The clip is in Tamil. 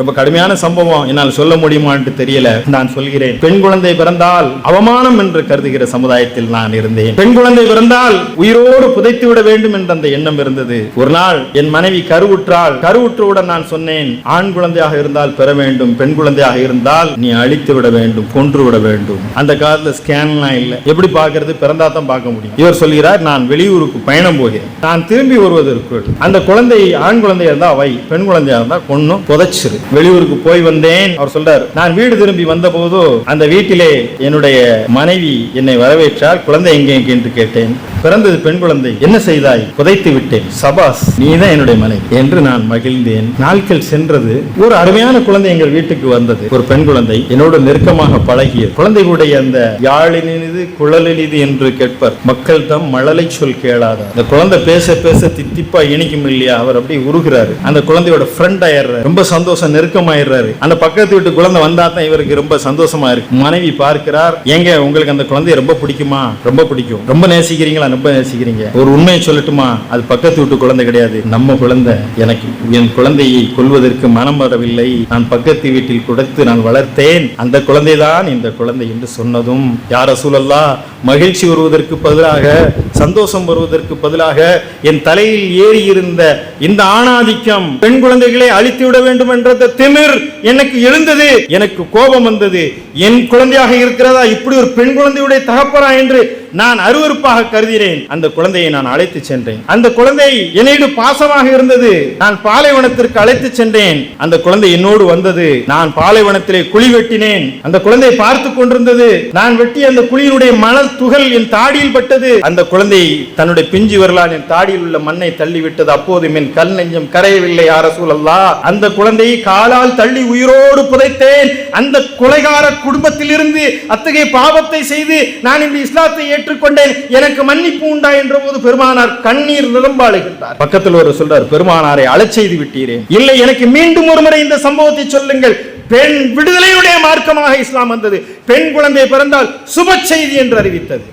ரொம்ப கடுமையான சம்பவம். என்னால் சொல்ல முடியுமான்ட்டு தெரியல. நான் சொல்கிறேன். பெண் குழந்தை பிறந்தால் அவமானம் என்று கருதுகிற சமுதாயத்தில் நான் இருந்தேன். பெண் குழந்தை பிறந்தால் உயிரோடு புதைத்து விட வேண்டும் என்ற அந்த எண்ணம் இருந்தது. ஒரு நாள் என் மனைவி கருவுற்றால் கருவுற்றவுடன் நான் சொன்னேன் ஆண் குழந்தையாக இருந்தால் பெற வேண்டும். பெண் குழந்தையாக இருந்தால் நீ அழித்து விட வேண்டும் கொன்று விட வேண்டும். அந்த காலத்துல ஸ்கேன்லாம் இல்லை. எப்படி பாக்குறது பிறந்தா தான் பார்க்க முடியும். இவர் சொல்கிறார் நான் வெளியூருக்கு பயணம் போகிறேன். நான் திரும்பி வருவதற்குள் அந்த குழந்தை ஆண் குழந்தையா இருந்தா வை பெண் குழந்தையா இருந்தா கொன்னும் புதைச்சிரு வெளியூருக்கு போய் வந்தேன். அவர் சொல்றார் நான் வீடு திரும்பி வந்தபோது அந்த வீட்டிலே என்னுடைய மனைவி என்னை வரவேற்றார் குழந்தை எங்கே எங்கே? என்று கேட்டேன். பிறந்தது பெண் குழந்தை. என்ன செய்தாய்? புதைத்து விட்டேன். சபாஸ் நீதான் என்னுடைய மனைவி. என்று நான் மகிழ்ந்தேன். நாட்கள் சென்றது. ஒரு அருமையான குழந்தை எங்கள் வீட்டுக்கு வந்தது. ஒரு பெண் குழந்தை. என்னோடு நெருக்கமாக பழகிய குழந்தைகளுடைய அந்த யாழினிது குழலினிது என்று கேட்பர். மக்கள் தம் மழலை சொல் கேளாத அந்த குழந்தை பேச பேச தித்திப்பா இனிக்கும் இல்லையா? அவர் அப்படி உருகிறாரு. அந்த குழந்தையோட ஃப்ரெண்ட் ஆயிடுறாரு. ரொம்ப சந்தோஷம் நெருக்கமாயிடுறாரு. அந்த பக்கத்து வீட்டு குழந்தை வந்தா தான் இவருக்கு ரொம்ப சந்தோஷமா இருக்கு. மனைவி பார்க்கிறார். ஏங்க உங்களுக்கு அந்த குழந்தைய ரொம்ப பிடிக்குமா? ரொம்ப பிடிக்கும். ரொம்ப நேசிக்கிறீங்களா? ரொம்ப நேசிக்கிறீங்க ஒரு உண்மையை சொல்லட்டுமா? அது பக்கத்து வீட்டு குழந்தை கிடையாது. நம்ம குழந்தை எனக்கு. என் குழந்தையை கொல்வதற்கு மனம் வரவில்லை. நான் பக்கத்து வீட்டில் கொடுத்து நான் வளர்த்தேன். அந்த குழந்தைதான் இந்த குழந்தை என்று சொன்னதும் யார சூழல்லா மகிழ்ச்சி வருவதற்கு பதிலாக சந்தோஷம் வருவதற்கு பதிலாக என் தலையில் ஏறி இருந்த இந்த ஆணாதிக்கம் பெண் குழந்தைகளை அழித்து விட வேண்டும் என்ற திமிர். எனக்கு எழுந்தது. எனக்கு கோபம் வந்தது. என் குழந்தையாக இருக்கிறதா? இப்படி ஒரு பெண் குழந்தையுடைய தகப்பரா என்று நான் அருவருப்பாக கருதினேன். அந்த குழந்தையை நான் அழைத்து சென்றேன். அந்த குழந்தை என்னைடு பாசமாக இருந்தது. நான் பாலைவனத்திற்கு அழைத்து சென்றேன். அந்த குழந்தை என்னோடு வந்தது. நான் பாலைவனத்திலே குழி வெட்டினேன். அந்த குழந்தை பார்த்து கொண்டிருந்தது. நான் வெட்டிய அந்த குழியினுடைய மணல் துகள் என் தாடியில் பட்டது. அந்த குழந்தை தன்னுடைய பிஞ்சு வரலான் என் தாடியில் உள்ள மண்ணை தள்ளி விட்டது அப்போதும் என் கல் நெஞ்சம் கரையவில்லை. அரசூலல்லா அந்த குழந்தையை காலால் தள்ளி உயிரோடு புதைத்தேன். அந்த கொலைகார குடும்பத்தில் இருந்து அத்தகைய பாவத்தை செய்து நான் இந்த இஸ்லாத்தை ஏற்றுக்கொண்டேன். எனக்கு மன்னிப்பு உண்டா என்ற போது பெருமானார் கண்ணீர் நிரம்பாளுகின்றார். பக்கத்தில் ஒரு சொல்றார் பெருமானாரை அழச் செய்து விட்டீரேன் இல்லை எனக்கு மீண்டும் ஒரு முறை இந்த சம்பவத்தை சொல்லுங்கள். பெண் விடுதலையுடைய மார்க்கமாக இஸ்லாம் வந்தது. பெண் குழந்தை பிறந்தால் சுப செய்தி என்று அறிவித்தது.